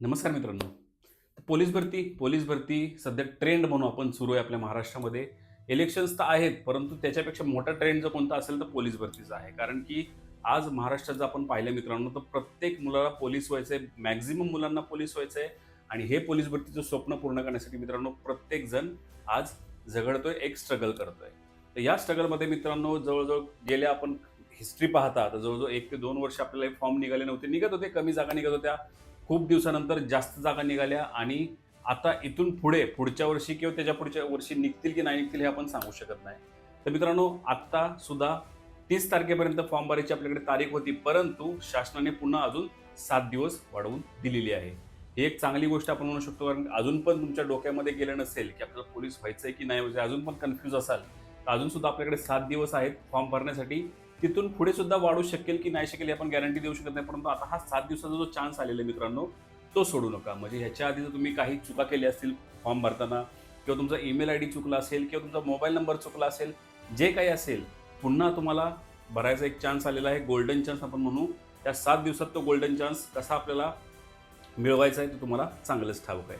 नमस्कार मित्रांनो. पोलीस भरती पोलीस भरती सध्या ट्रेंड म्हणून आपण सुरू आहे आपल्या महाराष्ट्रामध्ये. इलेक्शन्स तर आहेत परंतु त्याच्यापेक्षा मोठा ट्रेंड जर कोणता असेल तर पोलीस भरतीचा आहे. कारण की आज महाराष्ट्रात जर आपण पाहिलं मित्रांनो तर प्रत्येक मुलाला पोलीस व्हायचं आहे मॅक्झिमम मुलांना पोलीस व्हायचं आहे आणि हे पोलीस भरतीचं स्वप्न पूर्ण करण्यासाठी मित्रांनो प्रत्येक जण आज झगडतोय एक स्ट्रगल करतोय. तर या स्ट्रगलमध्ये मित्रांनो जवळजवळ गेल्या आपण हिस्ट्री पाहता तर जवळजवळ एक ते दोन वर्ष आपल्याला फॉर्म निघाले नव्हते. निघत होते कमी जागा निघत होत्या. खूप दिवसानंतर जास्त जागा निघाल्या आणि आता इथून पुढे पुढच्या वर्षी किंवा त्याच्या पुढच्या वर्षी निघतील की नाही निघतील हे आपण सांगू शकत नाही. तर मित्रांनो आत्ता सुद्धा तीस तारखेपर्यंत फॉर्म भरायची आपल्याकडे तारीख होती परंतु शासनाने पुन्हा अजून सात दिवस वाढवून दिलेली आहे. ही एक चांगली गोष्ट आपण म्हणू शकतो कारण अजून पण तुमच्या डोक्यामध्ये गेलं नसेल की आपल्याला पोलीस व्हायचं आहे की नाही व्हायचं अजून पण कन्फ्यूज असाल तर अजून सुद्धा आपल्याकडे सात दिवस आहेत फॉर्म भरण्यासाठी. तिथून पुढे सुद्धा वाढू शकेल की नाही शकेल आपण गॅरंटी देऊ शकत नाही. परंतु आता हा सात दिवसाचा जो चान्स आलेला आहे मित्रांनो तो सोडू नका. म्हणजे ह्याच्या आधी जर तुम्ही काही चुका केल्या असतील फॉर्म भरताना किंवा तुमचा ईमेल आय डी चुकला असेल किंवा तुमचा मोबाईल नंबर चुकला असेल जे काही असेल पुन्हा तुम्हाला भरायचा एक चान्स आलेला आहे. गोल्डन चान्स आपण म्हणू. त्या सात दिवसात तो गोल्डन चान्स कसा आपल्याला मिळवायचा आहे ते तुम्हाला चांगलंच ठाऊक आहे.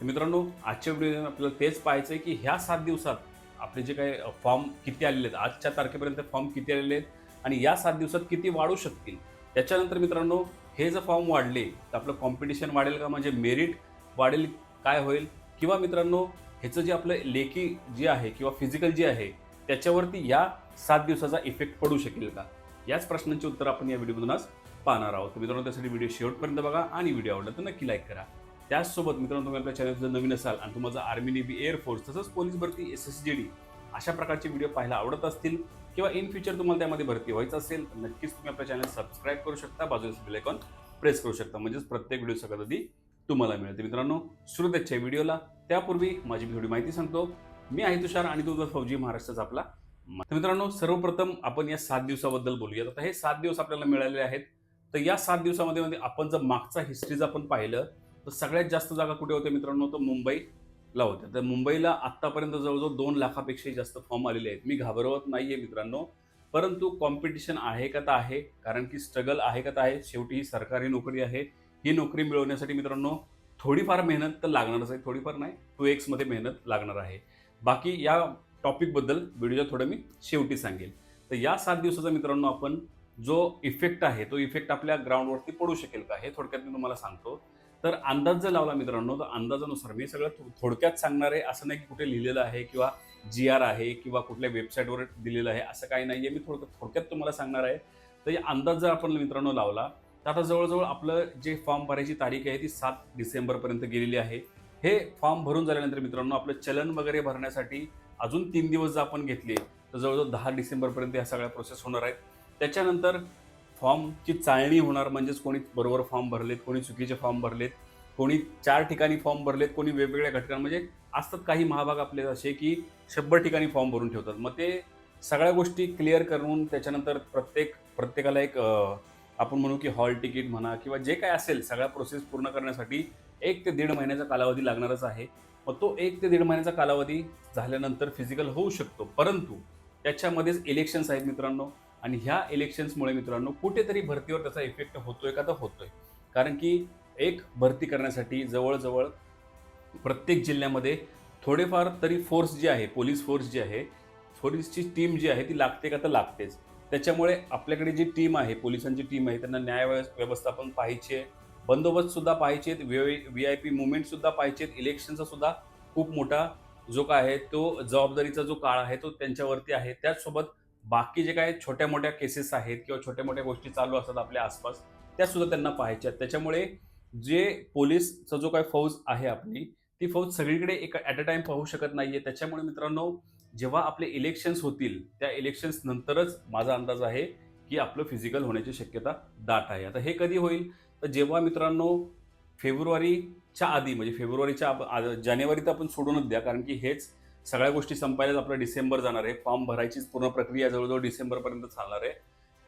तर मित्रांनो आजच्या व्हिडिओ आपल्याला तेच पाहायचं आहे की ह्या सात दिवसात आपले जे काही फॉर्म किती आलेले आहेत आजच्या तारखेपर्यंत फॉर्म किती आलेले आहेत आणि या सात दिवसात किती वाढू शकतील? त्याच्यानंतर मित्रांनो हे जर फॉर्म वाढले तर आपलं कॉम्पिटिशन वाढेल का? म्हणजे मेरिट वाढेल काय होईल? किंवा मित्रांनो ह्याचं जे आपलं लेखी जे आहे किंवा फिजिकल जे आहे त्याच्यावरती या सात दिवसाचा इफेक्ट पडू शकेल का? याच प्रश्नांची उत्तर आपण या व्हिडिओमधून आज पाहणार आहोत. मित्रांनो त्यासाठी व्हिडिओ शेवटपर्यंत बघा आणि व्हिडिओ आवडला तर नक्की लाईक करा. त्याचसोबत मित्रांनो तुम्ही आपल्या चॅनल जर नवीन असाल आणि तुम्हाला आर्मी नेव्ही एअरफोर्स तसंच पोलीस भरती एस एस जी डी अशा प्रकारचे व्हिडिओ पाहायला आवडत असतील किंवा इन फ्युचर तुम्हाला त्यामध्ये भरती व्हायचं असेल तर नक्कीच तुम्ही आपल्या चॅनल सबस्क्राईब करू शकता. बाजूला बेल आयकॉन प्रेस करू शकता. म्हणजेच प्रत्येक व्हिडिओ सगळ्यात आधी तुम्हाला मिळते मित्रांनो सुरुवातच्या व्हिडिओला त्यापूर्वी माझी थोडी माहिती सांगतो. मी आहे तुषार आणि तुझा फौजी महाराष्ट्राचा आपला तर मित्रांनो सर्वप्रथम आपण या सात दिवसाबद्दल बोलूया आता हे सात दिवस आपल्याला मिळालेले आहेत. तर या सात दिवसामध्ये म्हणजे आपण जर मागचा हिस्ट्री जर आपण पाहिलं तर सगळ्यात जास्त जागा कुठे होत्या मित्रांनो? तर मुंबईला होत्या. तर मुंबईला आत्तापर्यंत जवळजवळ दोन लाखापेक्षाही जास्त फॉर्म आलेले आहेत. मी घाबरवत नाही आहे मित्रांनो. परंतु कॉम्पिटिशन आहे का तर आहे. कारण की स्ट्रगल आहे का तर आहे. शेवटी ही सरकारी नोकरी आहे. ही नोकरी मिळवण्यासाठी मित्रांनो थोडीफार मेहनत तर लागणारच आहे. थोडीफार नाही टू एक्समध्ये मेहनत लागणार आहे. बाकी या टॉपिकबद्दल व्हिडिओच्या थोडं मी शेवटी सांगेल. तर या सात दिवसाचा मित्रांनो आपण जो इफेक्ट आहे तो इफेक्ट आपल्या ग्राउंडवरती पडू शकेल का? हे थोडक्यात मी तुम्हाला सांगतो. तर अंदाज जर लावला मित्रांनो तर अंदाजानुसार मी सगळं थोडक्यात सांगणार आहे. असं नाही की कुठे लिहिलेलं आहे किंवा जी आर आहे किंवा कुठल्या वेबसाईटवर दिलेलं आहे असं काही नाही आहे मी थोडक्यात थोडक्यात तुम्हाला सांगणार आहे. तर अंदाज जर आपण मित्रांनो लावला तर आता जवळजवळ आपलं जे फॉर्म भरायची तारीख आहे ती सात डिसेंबरपर्यंत गेलेली आहे. हे फॉर्म भरून झाल्यानंतर मित्रांनो आपलं चलन वगैरे भरण्यासाठी अजून तीन दिवस जर आपण घेतले तर जवळजवळ दहा डिसेंबरपर्यंत ह्या सगळ्या प्रोसेस होणार आहेत. त्याच्यानंतर फॉर्मची चाळणी होणार म्हणजेच कोणी बरोबर फॉर्म भरलेत कोणी चुकीचे फॉर्म भरलेत कोणी चार ठिकाणी फॉर्म भरलेत कोणी वेगवेगळ्या घटकां म्हणजे असतात काही महाभाग आपले असे की शंभर ठिकाणी फॉर्म भरून ठेवतात. मग ते सगळ्या गोष्टी क्लिअर करून त्याच्यानंतर प्रत्येक प्रत्येकाला एक आपण म्हणू की हॉल तिकीट म्हणा किंवा जे काय असेल सगळ्या प्रोसेस पूर्ण करण्यासाठी एक ते दीड महिन्याचा कालावधी लागणारच आहे. मग तो एक ते दीड महिन्याचा कालावधी झाल्यानंतर फिजिकल होऊ शकतो. परंतु त्याच्यामध्येच इलेक्शन्स आहेत मित्रांनो. आणि ह्या इलेक्शन्समुळे मित्रांनो कुठेतरी भरतीवर त्याचा इफेक्ट होतोय का तर होतोय. कारण की एक भरती करण्यासाठी जवळजवळ प्रत्येक जिल्ह्यामध्ये थोडेफार तरी फोर्स जी आहे पोलीस फोर्स जी आहे पोलीसची टीम जी आहे ती लागते का तर लागतेच. त्याच्यामुळे आपल्याकडे जी टीम आहे पोलिसांची टीम आहे त्यांना न्याय व्यवस्थापन पाहिजे आहे पाहिजेत सुद्धा व्ही आय पी मुवमेंटसुद्धा पाहिजेत इलेक्शनचा सुद्धा खूप मोठा जो काय आहे तो जबाबदारीचा जो काळ आहे तो त्यांच्यावरती आहे. त्याचसोबत बाकी जे काय छोट्या मोठ्या केसेस आहेत किंवा छोट्या मोठ्या गोष्टी चालू असतात आपल्या आसपास त्या सुद्धा त्यांना पाहायच्या आहेत. त्याच्यामुळे जे पोलीसचा जो काय फौज आहे आपली ती फौज सगळीकडे एक ॲट अ टाइम पाहू शकत नाहीये. त्याच्यामुळे मित्रांनो जेव्हा आपले इलेक्शन्स होतील त्या इलेक्शन्स नंतरच माझा अंदाज आहे की आपलं फिजिकल होण्याची शक्यता दाट आहे. आता हे कधी होईल? तर जेव्हा मित्रांनो फेब्रुवारीच्या आधी म्हणजे फेब्रुवारीच्या आ- जानेवारी तर आपण सोडूनच द्या कारण की हेच सगळ्या गोष्टी संपायलाच आपलं डिसेंबर जाणार आहे. फॉर्म भरायचीच पूर्ण प्रक्रिया जवळजवळ डिसेंबरपर्यंत चालणार आहे.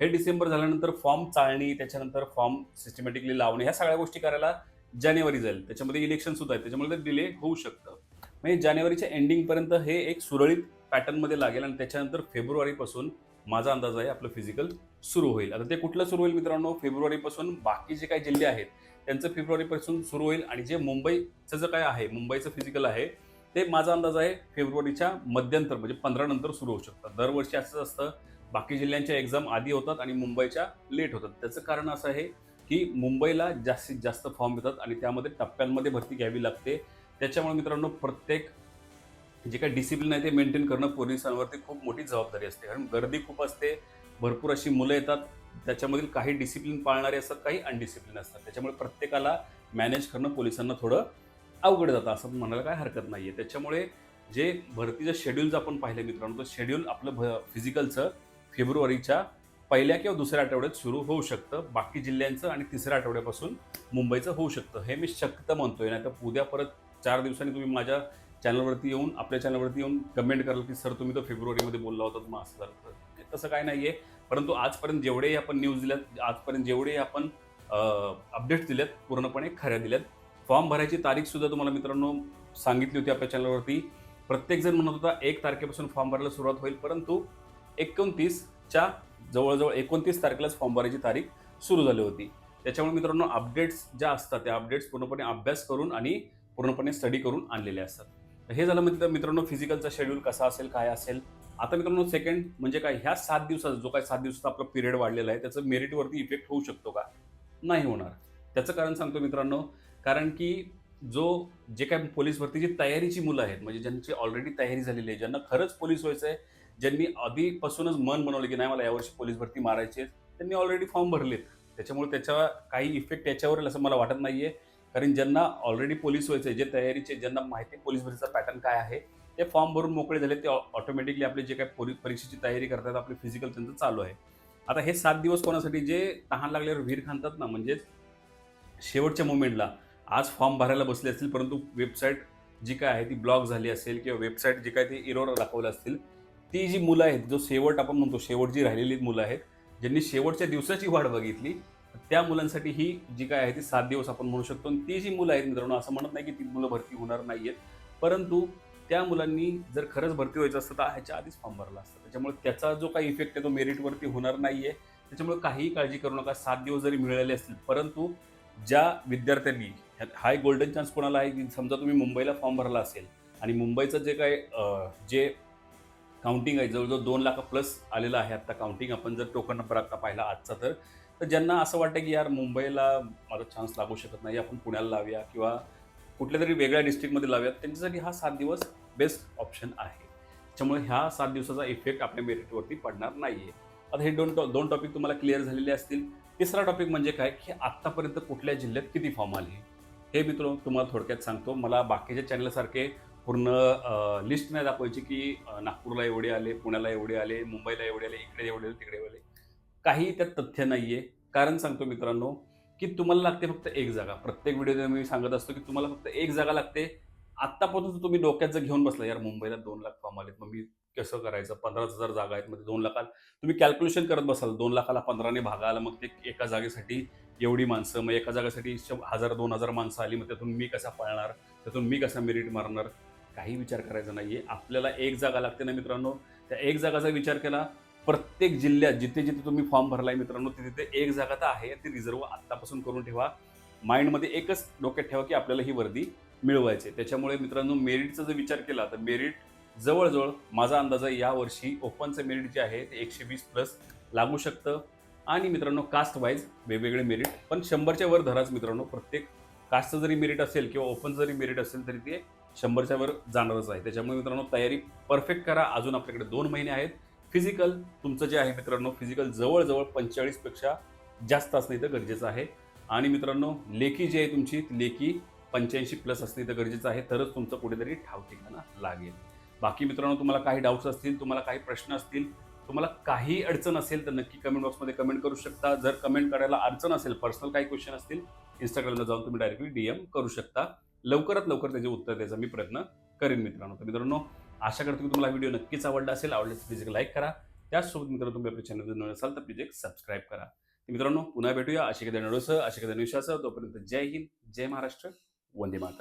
हे डिसेंबर झाल्यानंतर फॉर्म चाळणी त्याच्यानंतर फॉर्म सिस्टमॅटिकली लावणे ह्या सगळ्या गोष्टी करायला जानेवारी जाईल. त्याच्यामध्ये इलेक्शन सुद्धा आहे त्याच्यामुळे ते डिले होऊ शकतं. म्हणजे जानेवारीच्या एंडिंगपर्यंत हे एक सुरळीत पॅटर्नमध्ये लागेल आणि त्याच्यानंतर फेब्रुवारीपासून माझा अंदाज आहे आपलं फिजिकल सुरू होईल. आता ते कुठलं सुरू होईल मित्रांनो? फेब्रुवारीपासून बाकी जे काही जिल्हे आहेत त्यांचं फेब्रुवारीपासून सुरू होईल. आणि जे मुंबईचं जे काय आहे मुंबईचं फिजिकल आहे ते माझा अंदाज आहे फेब्रुवारीच्या मध्यंतर म्हणजे पंधरा नंतर सुरू होऊ शकतात. दरवर्षी असंच असतं. बाकी जिल्ह्यांच्या एक्झाम आधी होतात आणि मुंबईच्या लेट होतात. त्याचं कारण असं आहे की मुंबईला जास्तीत जास्त फॉर्म येतात आणि त्यामध्ये टप्प्यांमध्ये भरती घ्यावी लागते. त्याच्यामुळे मित्रांनो प्रत्येक जे काही डिसिप्लिन आहे ते मेंटेन करणं पोलिसांवरती खूप मोठी जबाबदारी असते. कारण गर्दी खूप असते भरपूर अशी मुलं येतात. त्याच्यामधील काही डिसिप्लिन पाळणारे असतात काही अनडिसिप्लिन असतात. त्याच्यामुळे प्रत्येकाला मॅनेज करणं पोलिसांना थोडं अवघड जातं असं म्हणायला काय हरकत नाही आहे त्याच्यामुळे जे भरतीचं शेड्यूल्स आपण पाहिलं मित्रांनो तर शेड्यूल आपलं भ फिजिकलचं फेब्रुवारीच्या पहिल्या किंवा दुसऱ्या आठवड्यात सुरू होऊ शकतं. बाकी जिल्ह्यांचं आणि तिसऱ्या आठवड्यापासून मुंबईचं होऊ शकतं. हे मी शक्यता म्हणतोय. नाही तर उद्या परत चार दिवसांनी तुम्ही माझ्या चॅनलवरती येऊन आपल्या चॅनलवरती येऊन कमेंट कराल की सर तुम्ही तो फेब्रुवारीमध्ये बोलला होता मग असं झालं. तर तसं काय नाही आहे परंतु आजपर्यंत जेवढेही आपण न्यूज दिल्यात आजपर्यंत जेवढेही आपण अपडेट्स दिल्यात पूर्णपणे खऱ्या दिल्यात फॉर्म भरायची तारीखसुद्धा तुम्हाला मित्रांनो सांगितली होती आपल्या चॅनलवरती. प्रत्येकजण म्हणत होता एक तारखेपासून फॉर्म भरायला सुरुवात होईल परंतु एकोणतीसच्या जवळजवळ एकोणतीस तारखेलाच फॉर्म भरायची तारीख सुरू झाली होती. त्याच्यामुळे मित्रांनो अपडेट्स ज्या असतात त्या अपडेट्स पूर्णपणे अभ्यास करून आणि पूर्णपणे स्टडी करून आणलेले असतात. तर हे झालं म्हणजे मित्रांनो फिजिकलचा शेड्यूल कसा असेल काय असेल? आता मित्रांनो सेकंड म्हणजे काय ह्या सात दिवसाचा जो काय सात दिवसाचा आपला पिरियड वाढलेला आहे त्याचं मेरिटवरती इफेक्ट होऊ शकतो का? नाही होणार. त्याचं कारण सांगतो मित्रांनो कारण की जो जे काय पोलीस भरतीची तयारीची मुलं आहेत म्हणजे ज्यांची ऑलरेडी तयारी झालेली आहे ज्यांना खरंच पोलीस व्हायचं आहे ज्यांनी आधीपासूनच मन बनवलं की नाही मला यावर्षी पोलीस भरती मारायची आहे त्यांनी ऑलरेडी फॉर्म भरलेत. त्याच्यामुळे त्याच्या काही इफेक्ट त्याच्यावर असं मला वाटत नाही आहे कारण ज्यांना ऑलरेडी पोलीस व्हायचं आहे जे तयारीचे ज्यांना माहिती आहे पोलीस भरतीचा पॅटर्न काय आहे ते फॉर्म भरून मोकळे झाले ते ऑटोमॅटिकली आपले जे काही पोलीस परीक्षेची तयारी करतात आपले फिजिकल त्यांचं चालू आहे. आता हे सात दिवस कोणासाठी जे तहान लागल्यावर वीर खांतात ना म्हणजेच शेवटच्या मुमेंटला आज फॉर्म भरायला बसले असतील परंतु वेबसाईट जी काय आहे ती ब्लॉक झाली असेल किंवा वेबसाईट जी काय ती इरोर दाखवलं असतील ती जी मुलं आहेत जो शेवट आपण म्हणतो शेवट जी राहिलेली मुलं आहेत ज्यांनी शेवटच्या दिवसाची वाढ बघितली त्या मुलांसाठी ही जी काय आहे ती सात दिवस आपण म्हणू शकतो. आणि ती जी मुलं आहेत मित्रांनो असं म्हणत नाही की ती मुलं भरती होणार नाही आहेत परंतु त्या मुलांनी जर खरंच भरती व्हायचं असतं तर ह्याच्या आधीच फॉर्म भरला असतं. त्याच्यामुळे त्याचा जो काही इफेक्ट आहे तो मेरिटवरती होणार नाही आहे त्याच्यामुळे काहीही काळजी करू नका सात दिवस जरी मिळाले असतील परंतु ज्या विद्यार्थ्यांनी हा एक गोल्डन चान्स कोणाला आहे? की समजा तुम्ही मुंबईला फॉर्म भरला असेल आणि मुंबईचं जे काय जे काउंटिंग आहे जवळजवळ दोन लाख प्लस आलेलं आहे आत्ता काउंटिंग आपण जर टोकन नंबर आत्ता पाहिला आजचा तर तर ज्यांना असं वाटतं की यार मुंबईला माझा चान्स लागू शकत नाही आपण पुण्याला लावूया किंवा कुठल्या तरी वेगळ्या डिस्ट्रिक्टमध्ये लावूयात त्यांच्यासाठी हा सात दिवस बेस्ट ऑप्शन आहे. त्याच्यामुळे ह्या सात दिवसाचा इफेक्ट आपल्या मेरिटवरती पडणार नाही आहे आता हे दोन टॉ- दोन टॉपिक तुम्हाला क्लिअर झालेले असतील. तिसरा टॉपिक म्हणजे काय? की आत्तापर्यंत कुठल्या जिल्ह्यात किती फॉर्म आले? हे मित्र तुम्हाला थोडक्यात सांगतो. मला बाकीच्या चॅनलसारखे पूर्ण लिस्ट नाही दाखवायची की नागपूरला एवढे आले पुण्याला एवढे आले मुंबईला एवढे आले इकडे एवढे आले तिकडे आले. काही त्यात तथ्य नाही आहे कारण सांगतो मित्रांनो की तुम्हाला लागते फक्त एक जागा. प्रत्येक व्हिडिओ मी सांगत असतो की तुम्हाला फक्त एक जागा लागते. आत्तापासून तुम्ही डोक्यात जर घेऊन बसला यार मुंबईला दोन लाख फॉर्म आलेत मग मी कसं करायचं? पंधरा हजार जागा आहेत मध्ये दोन लाखाला. तुम्ही कॅल्क्युलेशन करत बसाल दोन लाखाला पंधराने भागाला मग ते एका जागेसाठी एवढी माणसं मग एका जागेसाठी हजार दोन हजार माणसं आली मग त्यातून मी कसा पळणार? त्यातून मी कसा मेरिट मारणार? काही विचार करायचा नाही आहे आपल्याला एक जागा लागते ना मित्रांनो? त्या एक जागाचा विचार केला प्रत्येक जिल्ह्यात जिथे जिथे तुम्ही फॉर्म भरलाय मित्रांनो तिथे तिथे एक जागा तर आहे. ती रिझर्व आत्तापासून करून ठेवा. माइंडमध्ये एकच डोक्यात ठेवा की आपल्याला ही वर्दी मिळवायची आहे. त्याच्यामुळे मित्रांनो मेरिटचा जर विचार केला तर मेरिट जवळजवळ माझा अंदाज आहे यावर्षी ओपनचं मेरिट जे आहे ते एकशे वीस प्लस लागू शकतं. आणि मित्रांनो कास्ट वाईज वेगवेगळे मेरिट पण शंभरच्या वर धराच मित्रांनो प्रत्येक कास्टचं जरी मेरिट असेल किंवा ओपनचं जरी मेरिट असेल तरी ते शंभरच्या वर जाणारच आहे. त्याच्यामुळे मित्रांनो तयारी परफेक्ट करा. अजून आपल्याकडे दोन महिने आहेत. फिजिकल तुमचं जे आहे मित्रांनो फिजिकल जवळजवळ पंचेचाळीसपेक्षा जास्त असणं इथं गरजेचं आहे. आणि मित्रांनो लेखी जी आहे तुमची लेखी पंच्याऐंशी प्लस असणं इथं गरजेचं आहे. तरच तुमचं कुठेतरी ठाव ठिकाणा लागेल. बाकी मित्रांनो तुम्हाला काही डाऊट्स असतील तुम्हाला काही प्रश्न असतील तुम्हाला काही अडचण असेल तर नक्की कमेंट बॉक्समध्ये कमेंट करू शकता. जर कमेंट करायला अडचण असेल पर्सनल काही क्वेश्चन असतील इंस्टाग्रामला जाऊन तुम्ही डायरेक्टली डीएम करू शकता. लवकरात लवकर त्याचे उत्तर द्यायचा मी प्रयत्न करेन मित्रांनो. तर मित्रांनो आशा करतो की तुम्हाला व्हिडिओ नक्कीच आवडला असेल. आवडल्यास प्लीज एक लाईक करा. त्याचसोबत मित्रांनो तुम्ही आपल्या चॅनल नवीन असाल तर प्लीज एक सबस्क्राईब करा. तर मित्रांनो पुन्हा भेटूया. अशी कधी नडोसह अशी कधी विश्वासह तोपर्यंत जय हिंद जय महाराष्ट्र. वंदे मातर